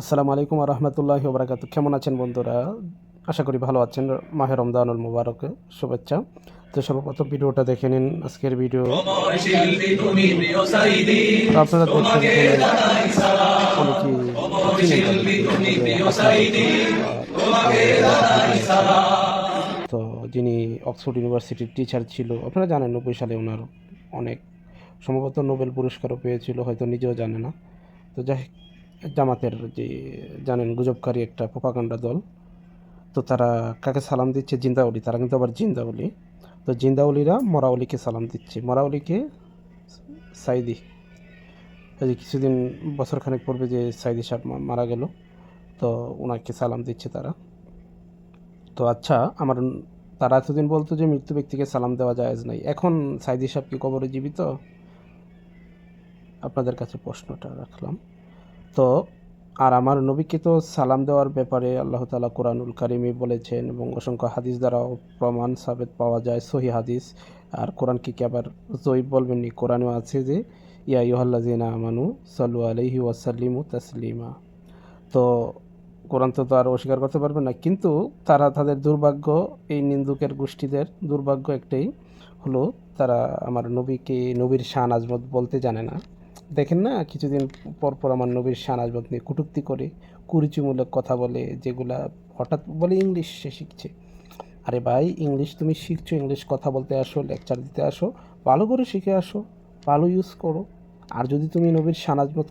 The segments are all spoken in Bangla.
আসসালামু আলাইকুম রহমতুল্লাহ বরাকাত কেমন আছেন বন্ধুরা? আশা করি ভালো আছেন। মাহের রমদানুল মুবারকে শুভেচ্ছা। তো সর্বপ্রথম ভিডিওটা দেখে নিন। আজকের ভিডিও আপনারা দেখছেন তো যিনি অক্সফোর্ড ইউনিভার্সিটির টিচার ছিল আপনারা জানেন নব্বই সালে ওনার অনেক সম্ভবত নোবেল পুরস্কারও পেয়েছিল হয়তো নিজেও জানে না। তো যাই হোক, জামাতের যে জানেন গুজবকারী একটা প্রোপাগান্ডা দল, তো তারা কাকে সালাম দিচ্ছে? জিন্দাউলি, তারা কিন্তু আবার জিন্দাউলি। তো জিন্দাউলিরা মরাউলিকে সালাম দিচ্ছে। মরাউলিকে সাইদি যে কিছুদিন বছরখানেক পূর্বে যে সাইদি সাহেব মারা গেল, তো ওনাকে সালাম দিচ্ছে তারা। তো আচ্ছা আমার তারা এতদিন বলতো যে মৃত্যু ব্যক্তিকে সালাম দেওয়া জায়েজ নাই। এখন সাইদি সাহেব কি কবরে জীবিত আপনাদের কাছে প্রশ্নটা রাখলাম। তো, আর আমার নবীকে তো সালাম দেওয়ার ব্যাপারে আল্লাহ তালা কোরআনুল কারিমি বলেছেন এবং অসংখ্য হাদিস দ্বারাও প্রমাণ সাবেত পাওয়া যায়, সহি হাদিস। আর কোরআনকে কি আবার জয়ীব বলবেননি কোরআনেও আছে যে, ইয়া ইউহাল্লাজিনা আমানু সাল্লু আলাইহি ওয়াসাল্লিমু তাসলিমা। তো, কোরআন তো তো আর অস্বীকার করতে পারবে না, কিন্তু তারা তাদের দুর্ভাগ্য, এই নিন্দুকের গোষ্ঠীদের দুর্ভাগ্য একটাই হলো, তারা আমার নবীকে নবীর শান আজমত বলতে জানে না। দেখেন না, কিছুদিন পর পর আমার নবীর শান আজমত নিয়ে কটূক্তি করে কুরুচিমূলক কথা বলে যেগুলা হঠাৎ বলে ইংলিশ সে শিখছে। আরে ভাই, ইংলিশ তুমি শিখছো, ইংলিশ কথা বলতে আসো, লেকচার দিতে আসো, ভালো করে শিখে আসো, ভালো ইউজ করো। আর যদি তুমি নবীর শান আজমত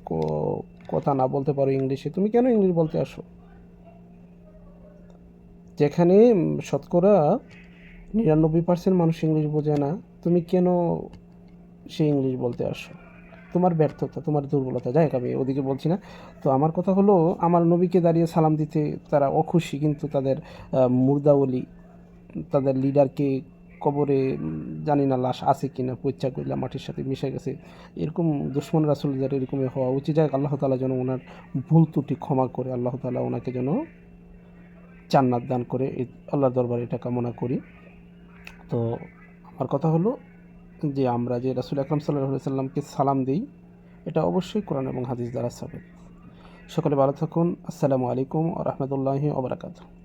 কথা না বলতে পারো ইংলিশে, তুমি কেন ইংলিশ বলতে আসো? যেখানে শতকরা নিরানব্বই পার্সেন্ট মানুষ ইংলিশ বোঝে না, তুমি কেন সেই ইংলিশ বলতে আসো? তোমার ব্যর্থতা, তোমার দুর্বলতা। যাই আমি ওদিকে বলছি না। তো আমার কথা হলো, আমার নবীকে দাঁড়িয়ে সালাম দিতে তারা অখুশি, কিন্তু তাদের মুর্দাওলি তাদের লিডারকে কবরে জানি না লাশ আছে কি না পরিচয় করলাম মাটির সাথে মিশে গেছে। এরকম দুশ্মন রাসুলদের এরকমই হওয়া উচিত। যাক আল্লাহ তালা যেন ওনার ভুল ত্রুটি ক্ষমা করে, আল্লাহ তালা ওনাকে যেন জান্নাত দান করে। আল্লাহর দরবারে এটা কামনা করি। তো আমার কথা হলো যে আমরা যে রাসুল আকরাম সাল্লাহ সাল্লামকে সালাম দিই, এটা অবশ্যই কোরআন এবং হাদিস দ্বারা সাবেক। সকলে ভালো থাকুন। আসসালামু আলাইকুম রহমতুল্লাহি ওবরাকাতু